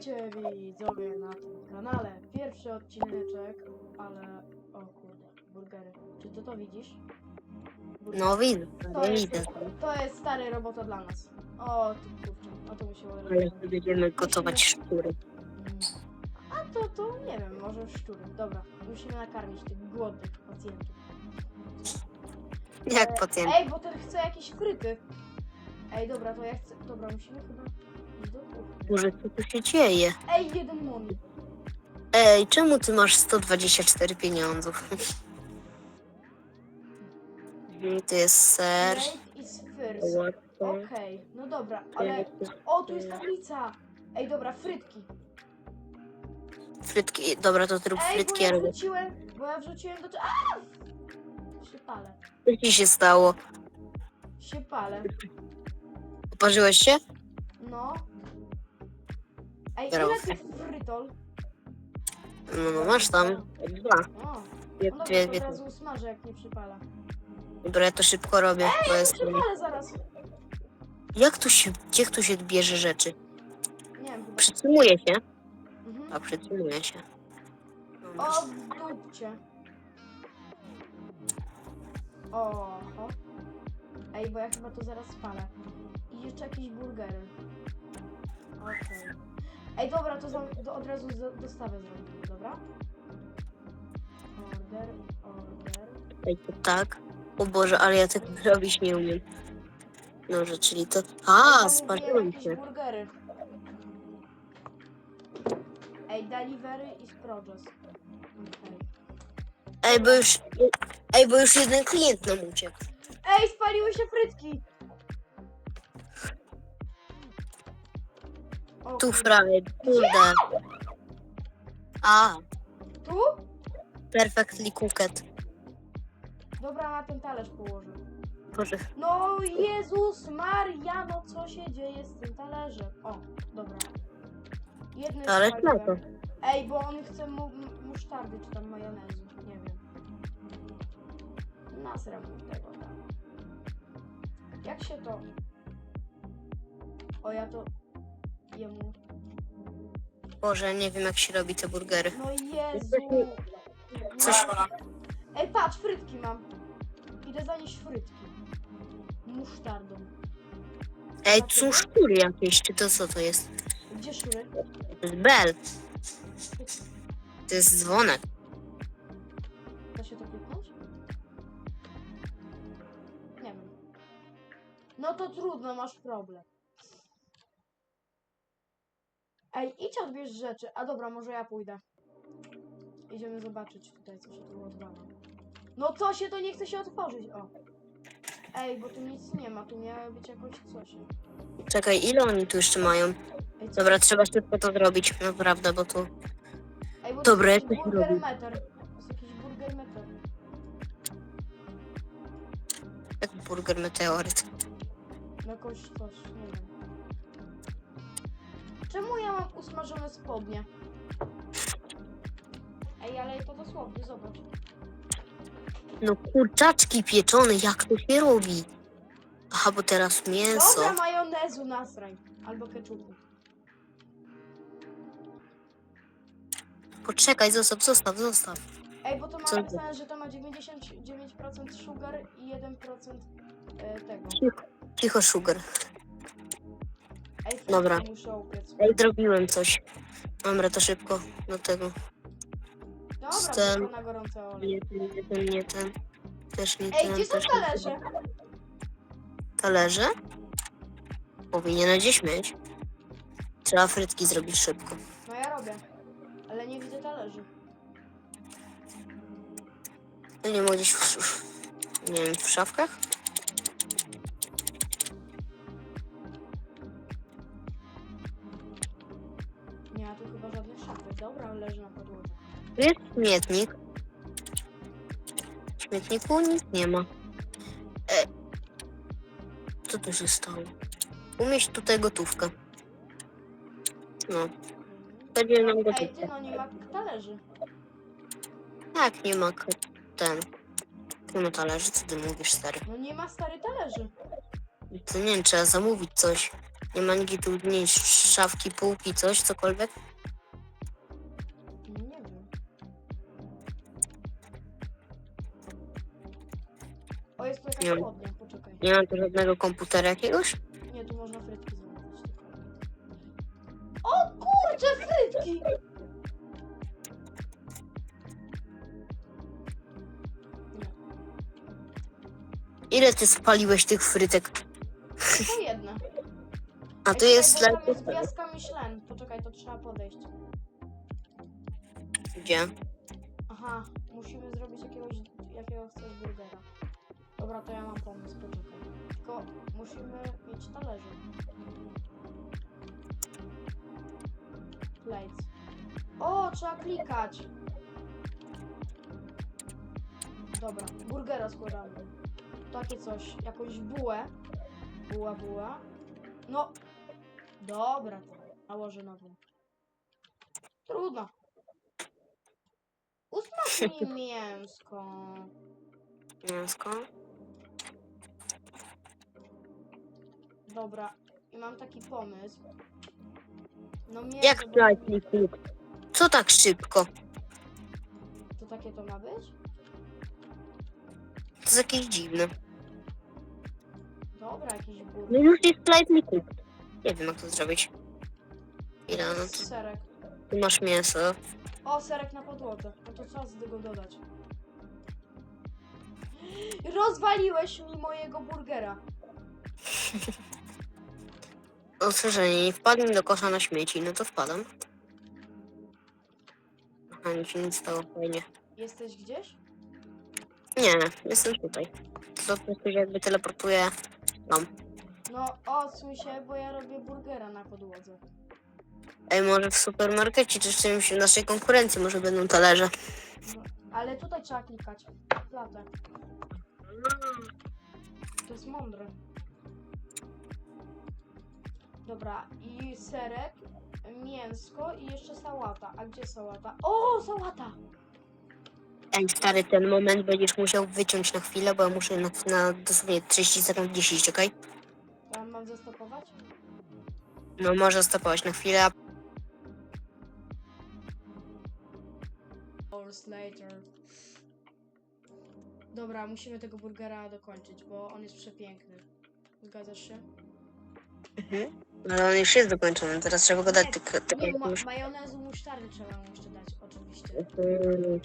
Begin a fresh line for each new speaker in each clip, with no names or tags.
Witajcie widzowie na tym kanale. Pierwszy odcineczek, ale... O kurde, burgery. Czy ty to widzisz? Burgery.
No widzę,
to,
nie
jest,
widzę.
to jest stary robota dla nas. O, ty kurczę, o to się
Ale tu będziemy gotować szczury.
A to, to nie wiem, może szczury. Dobra, musimy nakarmić tych głodnych pacjentów.
Jak pacjent.
Ej, bo ten chce jakieś fryty. Ej, dobra, to ja chcę... Dobra, musimy chyba.
Boże, co tu się dzieje?
Ej, jeden moni.
Ej, czemu ty masz 124 pieniądzów? To jest ser.
Made is first. Okej, no dobra, ale... O, tu jest tablica! Ej, dobra, frytki.
Frytki, dobra, to
Ej, bo
frytki,
ja
ja robię.
wrzuciłem, bo ja wrzuciłem do... Aaa! Się palę,
Co ci się stało?
się palę.
Uparzyłeś się?
No. Ej, ile tych frytol?
No, no masz tam dwa.
O, no
dwie,
to
dwie.
od razu usmażę, jak nie przypala.
Dobra, ja to szybko robię. Bo jest...
Przypalę zaraz.
Jak tu się, gdzie tu się bierze rzeczy?
Nie wiem, chyba...
Przytrzymuje się.
Mhm.
A, przytrzymuje się.
O, w dupcie. Oho. Ej, bo ja chyba to zaraz spalę. I jeszcze jakieś burgery. Okej. Ej, dobra, to, za, to od razu za, dostawę zrobimy, dobra? Order, order.
Ej, to tak. O Boże, ale ja tego robić nie umiem. Dobrze, czyli to... A, spaliłem się.
burgery. Ej, delivery i proges. Okej.
Ej, bo już... Ej, bo już jeden klient nam uciekł.
Ej, spaliły się frytki!
Tu frajer, kurde. A,
Tu?
perfectly cooked.
Dobra, na ten talerz położę.
Boże,
No Jezus Maria, no co się dzieje z tym talerzem? O, dobra. Jedny
Talerz
spaliłem.
na to.
Ej, bo on chce mu m- musztardy czy tam majonezu, nie wiem. Nasram mu tego tam. Jak się to... O, ja to... Jemu...
Boże, nie wiem jak się robi te burgery.
No Jezu!
Coś-
Ej, patrz, frytki mam. Idę zanieść frytki. Musztardą.
Ej, tu są szczury jakieś, czy to co to jest?
Gdzie szury?
To jest bel. To jest dzwonek.
Da się to kliknąć? Nie wiem. No to trudno, masz problem. Ej, idź odbierz rzeczy. A dobra, może ja pójdę. Idziemy zobaczyć tutaj, co się tu odwala. No co się to nie chce się otworzyć, o. Ej, bo tu nic nie ma, tu miało być jakoś coś.
Czekaj, ile oni tu jeszcze mają?
Ej, co?
Dobra, trzeba szybko to zrobić, naprawdę, bo tu...
Ej, bo
Dobra,
to jest burger
robi?
meter. To jest jakiś burger meter.
Jak burger meteoryt.
Jakoś coś, nie wiem. Czemu ja mam usmażone spodnie? Ej, ale to dosłownie, zobacz.
No kurczaczki pieczone, jak to się robi? Aha, bo teraz mięso.
Dobra, majonezu nasrań. Albo keczupu.
Poczekaj, zostaw, zostaw, zostaw.
Ej, bo to ma
Co?
napisane, że to ma 99% sugar i 1% e, tego.
Cicho, cicho sugar.
Ej,
Dobra.
muszę upiec.
Ej, zrobiłem coś. Dobra, to szybko do tego.
Dobra,
Stem.
na gorące olej.
Nie ten, nie ten, nie ten. Też nie
Ej,
ten,
gdzie są
też nie ten.
talerze?
Talerze? Powinien gdzieś mieć. Trzeba frytki zrobić szybko.
No ja robię. Ale nie widzę talerzy.
Ja nie ma gdzieś w, w, nie wiem, w szafkach?
Dobra, leży na podłodze.
Tu jest śmietnik. W śmietniku nic nie ma. E, co tu się stało? Umieść tutaj gotówkę. No, będzie nam
Ej, ty,
gotówkę.
no nie ma talerzy.
Jak nie ma k- ten. Nie ma talerzy, co ty mówisz, stary?
No nie ma stary talerzy.
To nie wiem, trzeba zamówić coś. Nie ma nigdzie tu szafki, półki, coś, cokolwiek?
O, jest tu jakaś
Nie.
chłodnia, poczekaj.
Nie mam tu żadnego komputera jakiegoś?
Nie, tu można frytki zamówić. O kurczę, frytki!
Ile ty spaliłeś tych frytek?
To jedna.
A
Ej,
tu
czekaj,
jest
bo tam jest gwiazdka Michelin. Poczekaj, to trzeba podejść.
Gdzie?
Aha, musimy zrobić jakiegoś, jakiego chcesz burgera. Dobra, to ja mam pomysł, poczekaj. Tylko musimy mieć talerze. Plates. O, trzeba klikać. Dobra, burgera składamy. Takie coś, jakąś bułę. Buła, buła. No, dobra, to nałożę nową. Trudno. Usmaż mi mięsko.
Mięsko.
Dobra, i mam taki pomysł. No mięso,
Jak slightly cooked? Co tak szybko?
To takie to ma być?
To jest jakieś dziwne.
Dobra, jakiś burger.
No już jest slightly cooked. Nie wiem jak to zrobić. Ile no to
Serek.
tu masz mięso.
O, serek na podłodze. No to co z tego dodać? Rozwaliłeś mi mojego burgera.
Ostrzeżenie, nie wpadnij do kosza na śmieci, no to wpadam. Aha, mi się nic stało fajnie.
Jesteś gdzieś?
Nie, jestem tutaj. To po prostu się jakby teleportuje. Tam.
No, odsuń się, bo ja robię burgera na podłodze.
Ej, może w supermarkecie czy w czymś naszej konkurencji może będą talerze.
No, ale tutaj trzeba klikać. Platę. To jest mądre. Dobra, i serek, mięsko i jeszcze sałata. A gdzie sałata? O, sałata!
Ej, stary, ten moment będziesz musiał wyciąć na chwilę, bo ja muszę na, na dosłownie 30 sekund 10, okej?
Ja mam zastopować?
No może stopować na chwilę, a
Hours later. Dobra, musimy tego burgera dokończyć, bo on jest przepiękny. Zgadzasz się?
No, on już jest dokończony, teraz trzeba go dać tylko... tylko
Nie, ma
jakąś-
majonezu musztardy trzeba mu jeszcze dać, oczywiście.
Mm,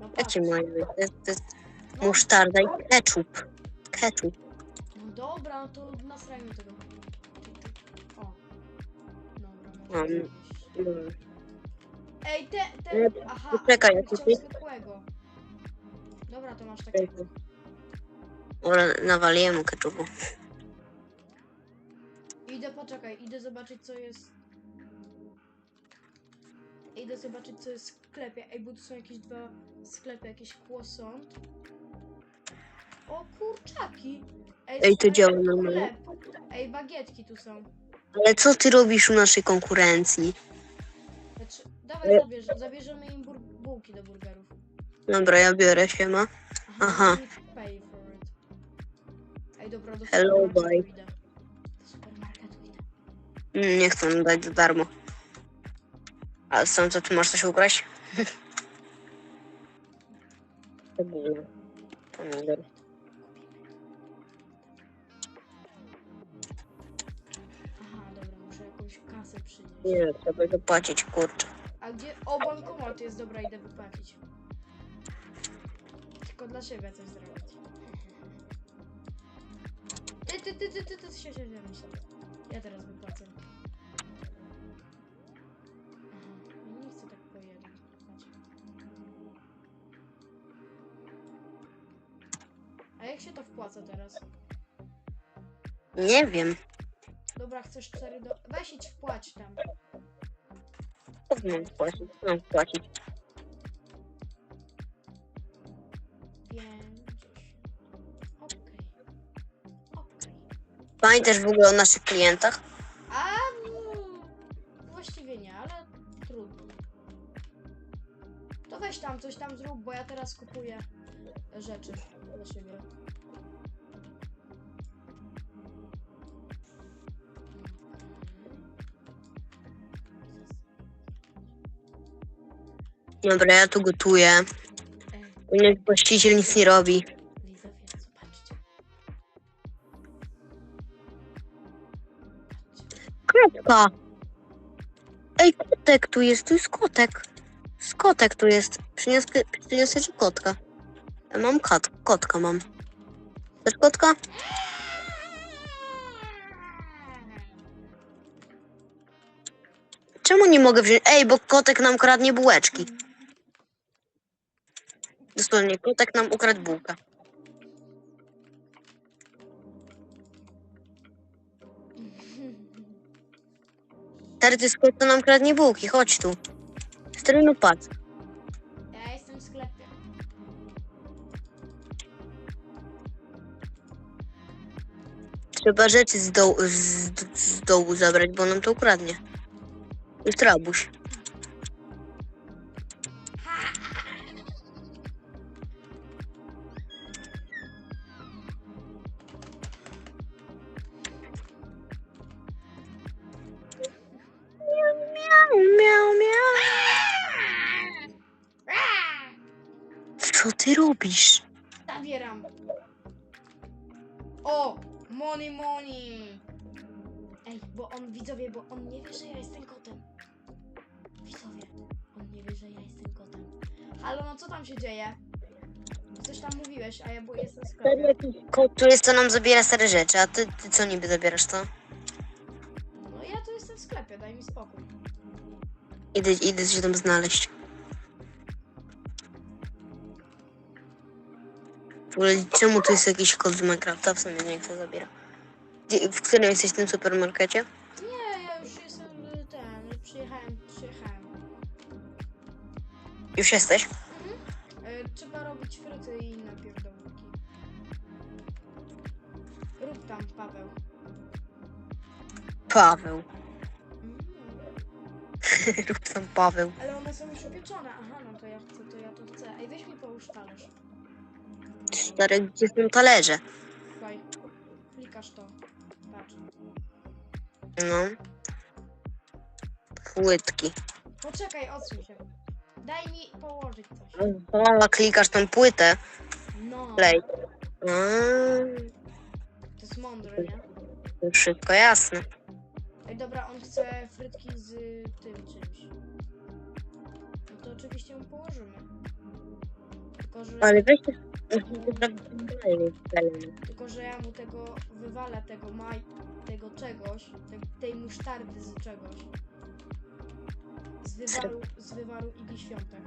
No patrz.
Jakie mają? To jest, to jest
No,
musztarda i ketchup. Ketchup.
no dobra, no to nasrajmy tego. O. Dobra, może um,
Mm.
Ej, te,
Nie,
te, aha,
poczekaj,
on
ja
chciał
tutaj-
zwykłego. Dobra, to masz takiego.
Ale nawaliłem mu ketchupu.
Idę, poczekaj, idę zobaczyć co jest. Idę zobaczyć co jest w sklepie. Ej, bo tu są jakieś dwa sklepy, jakieś croissant. O kurczaki!
Ej, to
słuchaj,
działa normalnie.
chleb. Ej, bagietki tu są.
Ale co ty robisz u naszej konkurencji?
Znaczy, dawaj zabierz, zabierzemy im bur- bułki do burgerów.
Dobra, ja biorę się, ma. Aha.
to pay for it. Ej, dobra, do
Hello, bye.
idę.
Nie chcę mu dać za darmo. A są co, ty masz coś ukraść? Cebula. Pomidor.
Aha, dobra, muszę jakąś kasę przynieść.
Nie, trzeba zapłacić, kurczę.
A gdzie? O, bankomat jest, dobra, idę wypłacić. Tylko dla siebie coś zrobić. Ty, ty, ty, ty, ty, ty, się, się, się, myślę. Ja teraz wypłacę. Ja nie chcę tak po. A jak się to wpłaca teraz?
Nie wiem.
Dobra, chcesz 4 do... Weź idź wpłać tam.
Mam płacić? Mam płacić? Pamiętasz w ogóle o naszych klientach?
A mm, właściwie nie, ale trudno. To weź tam coś tam zrób, bo ja teraz kupuję rzeczy dla siebie.
Dobra, ja tu gotuję.
U
mnie właściciel nic nie robi. Kotka! Ej, kotek tu jest, tu jest kotek. Z kotek tu jest. Przyniosę ci kotka. Ja mam kat, kotka mam. Chcesz kotka? Czemu nie mogę wziąć? Ej, bo kotek nam kradnie bułeczki. Dosłownie, kotek nam ukradł bułkę. Stary, to jest kot, to nam kradnie bułki, chodź tu. Stary, no patrz.
Ja jestem w sklepie.
Trzeba rzeczy z, dołu, z, z dołu zabrać, bo nam to ukradnie. Jest rabuś. Ty robisz?
Zabieram. O! Money, money! Ej, bo on, widzowie, bo on nie wie, że ja jestem kotem. Widzowie, on nie wie, że ja jestem kotem. Halo, no co tam się dzieje? Coś tam mówiłeś, a ja bo jestem
jakiś kot tu jest, co nam zabiera stare rzeczy, a ty, ty co niby zabierasz to?
No ja tu jestem w sklepie, daj mi spokój.
Idę, idę się tam znaleźć. Czemu tu jest jakiś kod z Minecrafta? W sumie nie kto zabiera. Gdzie, w którym jesteś w tym supermarkecie?
Nie, ja już jestem y, ten, przyjechałem, przyjechałem.
Już jesteś?
Mhm. Y, trzeba robić fryty i inne pierdołki. Rób tam, Paweł.
Paweł.
Mm.
Rób tam Paweł.
Ale one są już upieczone. Aha, no to ja chcę, to ja to chcę. Ej, weź mi połóż talerz.
Stary, gdzie są talerze?
Słuchaj, klikasz to. Patrz.
No. Płytki.
Poczekaj, odsuń się. Daj mi położyć coś.
O, klikasz tą płytę.
No,
Play.
To jest mądre, nie?
to wszystko jasne.
Ej, dobra, on chce frytki z tym czymś. No to oczywiście mu położymy. Tylko, że,
Ale weź.
Tylko, że ja mu tego wywalę, tego maj, tego czegoś, te, tej musztardy z czegoś. Z wywaru, z wywaru Igi Świątek.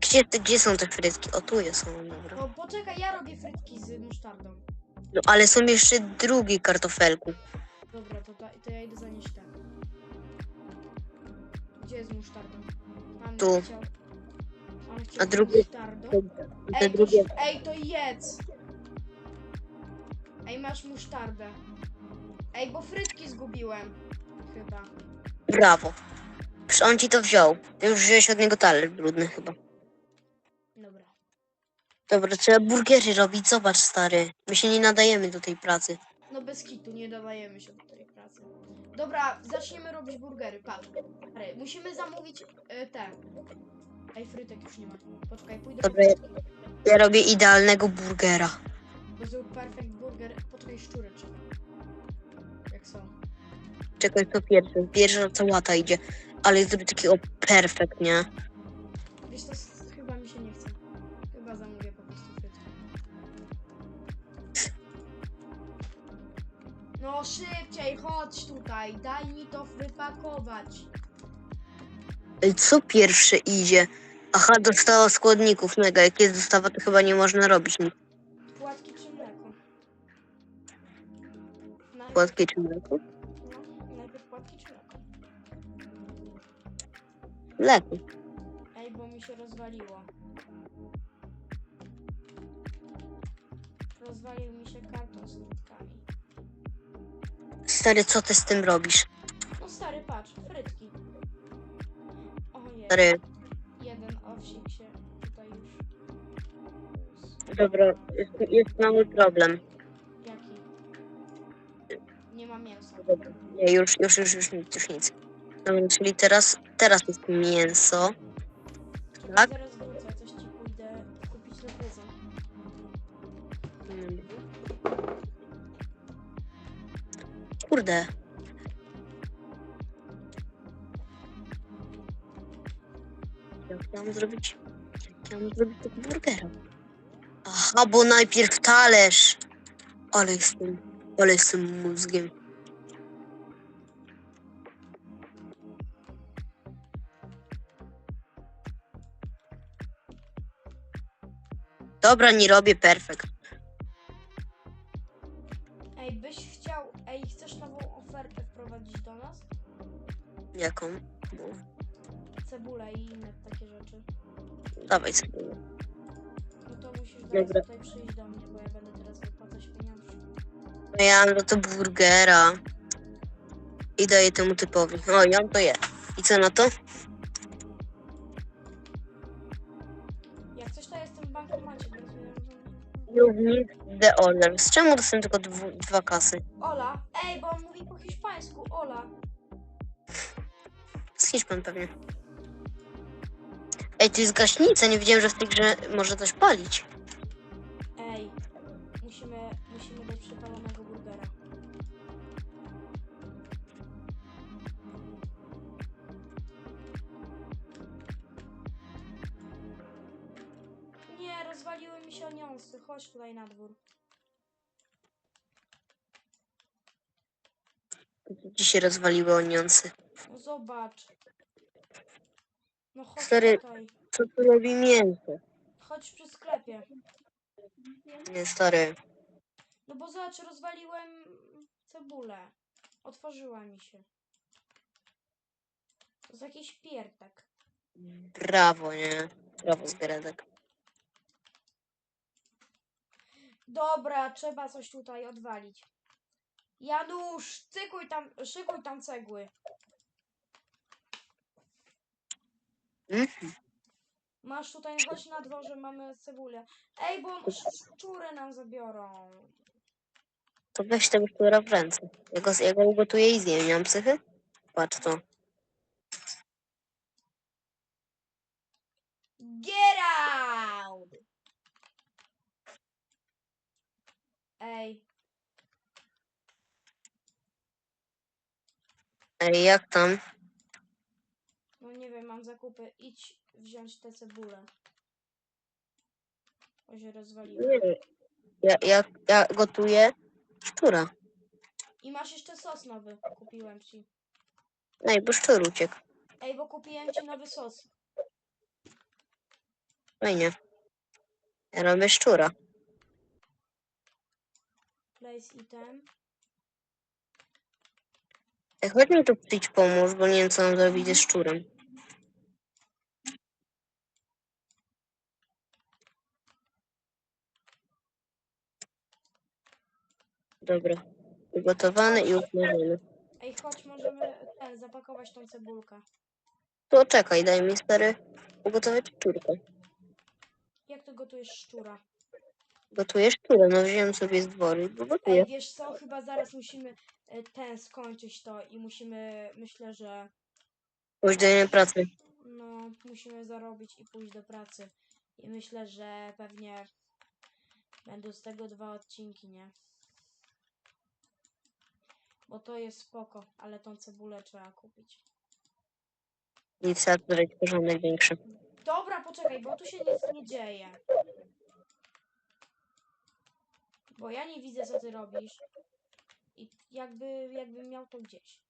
Gdzie, gdzie są te frytki? O, tu jest są, dobra.
No poczekaj, ja robię frytki z musztardą.
No, ale są jeszcze drugi kartofelku.
Dobra, to, ta, to ja idę zanieść ten. Gdzie jest musztardą? Pan
Tu.
chciał...
A drugi-
musztardą?
Te
Ej, to,
drugie.
ej, to jedz! Ej, masz musztardę. Ej, bo frytki zgubiłem. Chyba.
Brawo. Przecież on ci to wziął. Ty już wziąłeś od niego talerz brudny chyba.
Dobra.
Dobra, trzeba burgery robić. Zobacz, stary. My się nie nadajemy do tej pracy.
No bez kitu, nie dodajemy się do tej pracy. Dobra, zaczniemy robić burgery, patrz. Stary, musimy zamówić y, te. Ej, frytek już nie ma. Poczekaj, pójdę
Dobra. Ja robię idealnego burgera.
To zrób perfect burger. Poczekaj, szczury trzeba. Jak są.
Czekaj, to pierwszy. Pierwsza całata idzie. Ale zrobię takiego perfekt, nie?
Wiesz, to s- chyba mi się nie chce. Chyba zamówię po prostu frytki. No szybciej, chodź tutaj. Daj mi to wypakować.
Co pierwszy idzie? Aha, dostała składników. Mega, jak jest dostawa, to chyba nie można robić nic.
Płatki czy mleko? Najpierw,
Płatki czy mleko?
no, najpierw płatki czy mleko?
Mleko.
Ej, bo mi się rozwaliło. Rozwalił mi się karton z frytkami.
Stary, co ty z tym robisz?
No stary, patrz, frytki.
Stary,
Jeden owsik się tutaj już.
dobra, jest, jest mały problem.
Jaki? Nie ma mięsa.
Dobra, nie, już, już, już, już nic, już nic. Dobra, czyli teraz, teraz jest mięso. Tak?
zaraz wrócę, coś ci pójdę kupić na prezent.
Mm. Kurde. Chciałam zrobić? Chciałam zrobić tego burgera. Aha, bo najpierw talerz. Ale jestem, ale jestem mózgiem. Dobra, nie robię perfekt.
Ej, byś chciał, ej, chcesz nową ofertę wprowadzić do nas?
Jaką? Mów.
Cebulę i inne takie rzeczy.
Dawaj sobie.
No to musisz
Dobra.
teraz tutaj przyjść do mnie, bo ja będę teraz wypłacać pieniądze.
No ja mam do to burgera. I daję temu typowi. O, ja to je. I co na to?
Jak coś to jestem w bankomacie, więc wiem, że...
Równik the order. Z czemu dostałem tylko dwu, dwa kasy?
Ola, ej, bo on mówi po hiszpańsku, Ola.
Z Hiszpan pewnie. Ej, tu jest gaśnica. Nie wiedziałem, że w tej grze może coś palić.
Ej, musimy, musimy dać przepalonego burgera. Nie, rozwaliły mi się onionsy. Chodź tutaj na dwór.
Dzisiaj rozwaliły onionsy.
No zobacz. No chodź
Stary-
tutaj.
Co tu robi mięso?
Chodź przy sklepie.
Nie, stary.
No bo zobacz, rozwaliłem cebulę. Otworzyła mi się. To jest jakiś pierdak.
Brawo, nie? Brawo, Zgredek.
Dobra, trzeba coś tutaj odwalić. Janusz, cykuj tam, szykuj tam cegły.
Mhm.
Masz tutaj, chodź na dworze, mamy cebulę. Ej, bo sz- szczury nam zabiorą.
To weź tego szczura w ręce. Ja go, ja go ugotuję i zjem. Nie mam psychy? Patrz to.
Get out! Ej,
Ej, jak tam?
no nie wiem, mam zakupy. Idź wziąć tę cebulę. Bo się
wiem. Ja, ja, ja gotuję szczura.
I masz jeszcze sos nowy. Kupiłem ci.
Ej, bo szczur uciekł.
Ej, bo kupiłem ci nowy sos.
Fajnie. Ja robię szczura.
Place item.
Ej, chodź mi tu przyjdź pomóż, bo nie wiem co mam zrobić ze szczurem. Dobra. Ugotowany i usmażony.
Ej, chodź, możemy ten, zapakować tą cebulkę.
To czekaj, daj mi stary ugotować szczurkę.
Jak ty gotujesz szczura?
Gotuję szczurę, no wziąłem sobie z dworu, bo
Ej,
gotuję.
wiesz co, chyba zaraz musimy e, ten skończyć to i musimy, myślę, że
Pójdź do innej pracy.
no, musimy zarobić i pójść do pracy. I myślę, że pewnie będą z tego dwa odcinki, nie? Bo to jest spoko, ale tą cebulę trzeba kupić.
I trzeba zrobić porządek większy.
Dobra, poczekaj, bo tu się nic nie dzieje. Bo ja nie widzę, co ty robisz. I jakby, jakbym miał to gdzieś.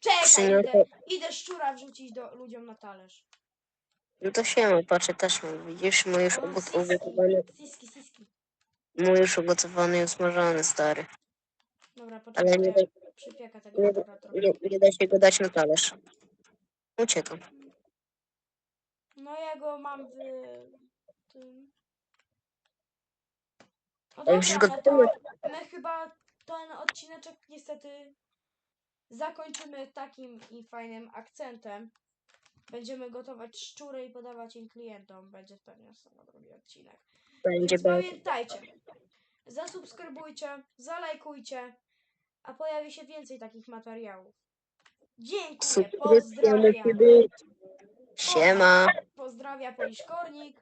Czekaj,
Przyniosę-
idę, idę szczura wrzucić do ludziom na talerz.
No to się patrzę też mam. Widzisz, mój już ugot-
siski,
ugotowany,
siski, siski.
mój już ugotowany i usmażony, stary.
Dobra,
Ale
poczekaj,
nie, da,
przypiekę tego
nie, nie, nie da się go dać na talerz. Uciekam.
No ja go mam w tym. No
Ale musisz
dobra,
go
no to my chyba ten odcineczek niestety zakończymy takim i fajnym akcentem. Będziemy gotować szczury i podawać im klientom. Będzie pewnie samo drugi odcinek.
Będzie
Więc
bardzo.
pamiętajcie, zasubskrybujcie, zalajkujcie, a pojawi się więcej takich materiałów. Dziękuję, pozdrawiam.
musi. Siema.
Pozdrawia Poliszkornik.